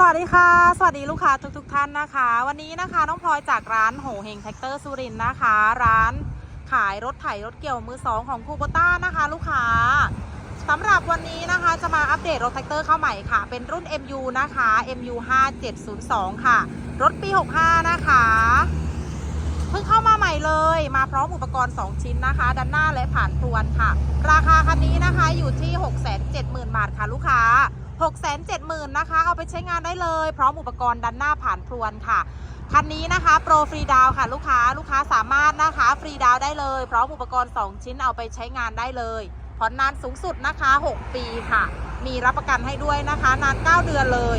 สวัสดีค่ะ สวัสดีลูกค้าทุกๆทท่านนะคะ วันนี้นะคะน้องพลอยจากร้านโหเฮงแท็กเตอร์สุรินนะคะ ร้านขายรถไถรถเกี่ยวมือสองของคูโบต้านะคะ ลูกค้าสำหรับวันนี้นะคะจะมาอัปเดตรถแท็กเตอร์เข้าใหม่ค่ะ เป็นรุ่น MU นะคะ MU 5702 ค่ะ รถปี 65 นะคะ เพิ่งเข้ามาใหม่เลย มาพร้อมอุปกรณ์ 2 ชิ้นนะคะ ด้านหน้าและผ่านพรวนค่ะ ราคาคันนี้นะคะอยู่ที่ 670,000 บาทค่ะลูกค้า 670,000 นะคะ เอาไปใช้งานได้เลย พร้อมอุปกรณ์ดันหน้าผ่านพรวนค่ะคันนี้นะคะโปรฟรีดาวค่ะลูกค้าลูกค้าสามารถนะคะฟรีดาวได้เลยพร้อมอุปกรณ์ 2 ชิ้นเอาไปใช้งานได้เลยผ่อนนานสูงสุดนะคะ 6 ปีค่ะ มีรับประกันให้ด้วยนะคะ นาน 9 เดือนเลย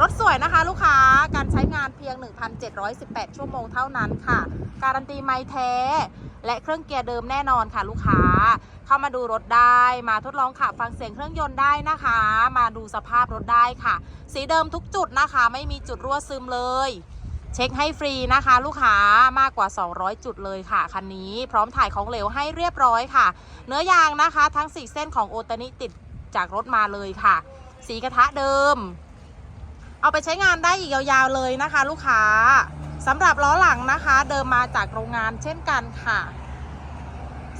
รถสวยนะคะ ลู กาการใช้งานเพียง 1,718 ชั่วโมงเท่านั้นค่ะ การันตีไม้แท้ และเครื่องเกียร์เดิมแน่นอนค่ะลูกค้า เข้ามาดูรถได้ มาทดลองขับฟังเสียงเครื่องยนต์ได้นะคะ มาดูสภาพรถได้ค่ะ สีเดิมทุกจุดนะคะ ไม่มีจุดรั่วซึมเลย เช็คให้ฟรีนะคะ ลูกค้ามากกว่า 200 จุดเลยค่ะคันนี้พร้อมถ่ายของเหลวให้เรียบร้อยค่ะ เนื้อยางนะคะ ทั้ง 4 เส้นของโอตานิติดจากรถมาเลยค่ะ สีกระทะเดิม เอาไปใช้งานได้อีกยาวๆเลยนะคะ ลูกค้าสำหรับล้อหลังนะคะ เดิมมาจากโรงงานเช่นกันค่ะ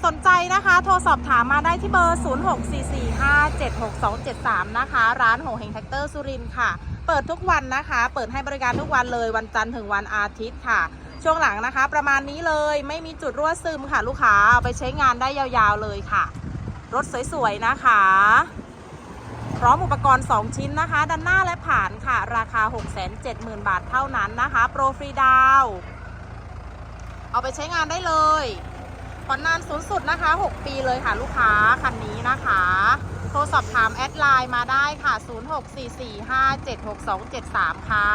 สนใจนะคะ โทรสอบถามมาได้ที่เบอร์ 0644576273 นะคะ ร้านโหเฮงแท็กเตอร์สุรินทร์ค่ะ เปิดทุกวันนะคะ เปิดให้บริการทุกวันเลยวันจันทร์ถึงวันอาทิตย์ค่ะ ช่วงหลังนะคะ ประมาณนี้เลยไม่มีจุดรั่วซึมค่ะ ลูกค้าเอาไปใช้งานได้ยาวๆเลยค่ะ รถสวยๆนะคะ พร้อมอุปกรณ์ 2 ชิ้นนะคะ ด้านหน้าและผ่านค่ะ ราคา 670,000 บาทเท่านั้นนะคะ โปรฟรีดาว เอาไปใช้งานได้เลยผ่อนนานสูงสุดนะคะ 6 ปีเลยค่ะลูกค้า คันนี้นะคะ โทรสอบถามแอดไลน์มาได้ค่ะ 0644576273 ค่ะ